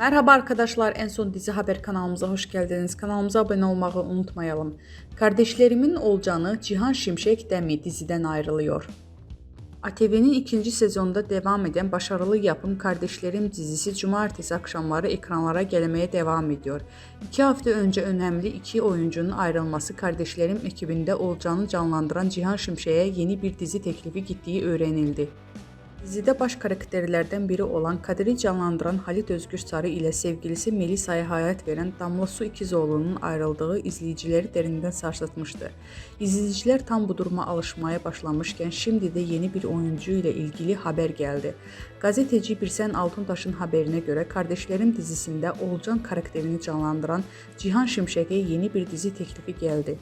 Merhaba arkadaşlar, en son dizi haber kanalımıza hoş geldiniz. Kanalımıza abone olmayı unutmayalım. Kardeşlerimin Olcanı Cihan Şimşek Demi diziden ayrılıyor. ATV'nin ikinci sezonunda devam eden başarılı yapım Kardeşlerim dizisi cumartesi akşamları ekranlara gelmeye devam ediyor. İki hafta önce önemli iki oyuncunun ayrılması Kardeşlerim ekibinde Olcan'ı canlandıran Cihan Şimşek'e yeni bir dizi teklifi gittiği öğrenildi. Dizide baş karakterlerden biri olan Kadir'i canlandıran Halit Özgür Sarı ile sevgilisi Melisa'ya hayat veren Damla Su İkizoğlu'nun ayrıldığı izleyicileri derinden sarsıtmıştı. İzleyiciler tam bu duruma alışmaya başlamışken şimdi de yeni bir oyuncu ile ilgili haber geldi. Gazeteci Birsen Altuntaş'ın haberine göre Kardeşlerim dizisinde Olcan karakterini canlandıran Cihan Şimşek'e yeni bir dizi teklifi geldi.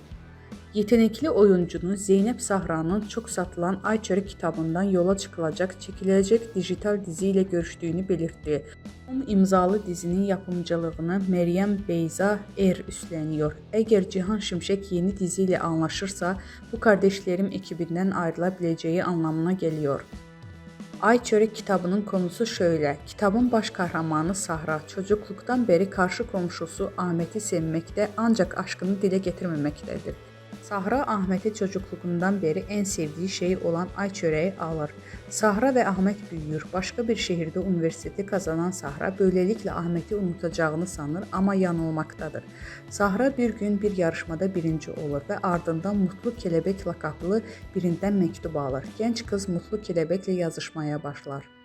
Yetenekli oyuncunun Zeynep Sahra'nın çok satılan Ayçörek kitabından yola çıkılacak, çekilecek dijital diziyle görüştüğünü belirtti. Tom imzalı dizinin yapımcılığını Meryem Beyza Er üstleniyor. Eğer Cihan Şimşek yeni diziyle anlaşırsa bu kardeşlerim ekibinden ayrılabileceği anlamına geliyor. Ay Çörek kitabının konusu şöyle. Kitabın baş kahramanı Sahra çocukluktan beri karşı komşusu Ahmet'i sevmekte ancak aşkını dile getirmemektedir. Sahra Ahmet'i çocukluğundan beri en sevdiği şey olan ay çöreği alır. Sahra ve Ahmet büyüyor. Başka bir şehirde üniversiteti kazanan Sahra böylelikle Ahmet'i unutacağını sanır ama yanılmaktadır. Sahra bir gün bir yarışmada birinci olur ve ardından Mutlu Kelebek lakaplı birinden mektup alır. Genç kız Mutlu Kelebekle yazışmaya başlar.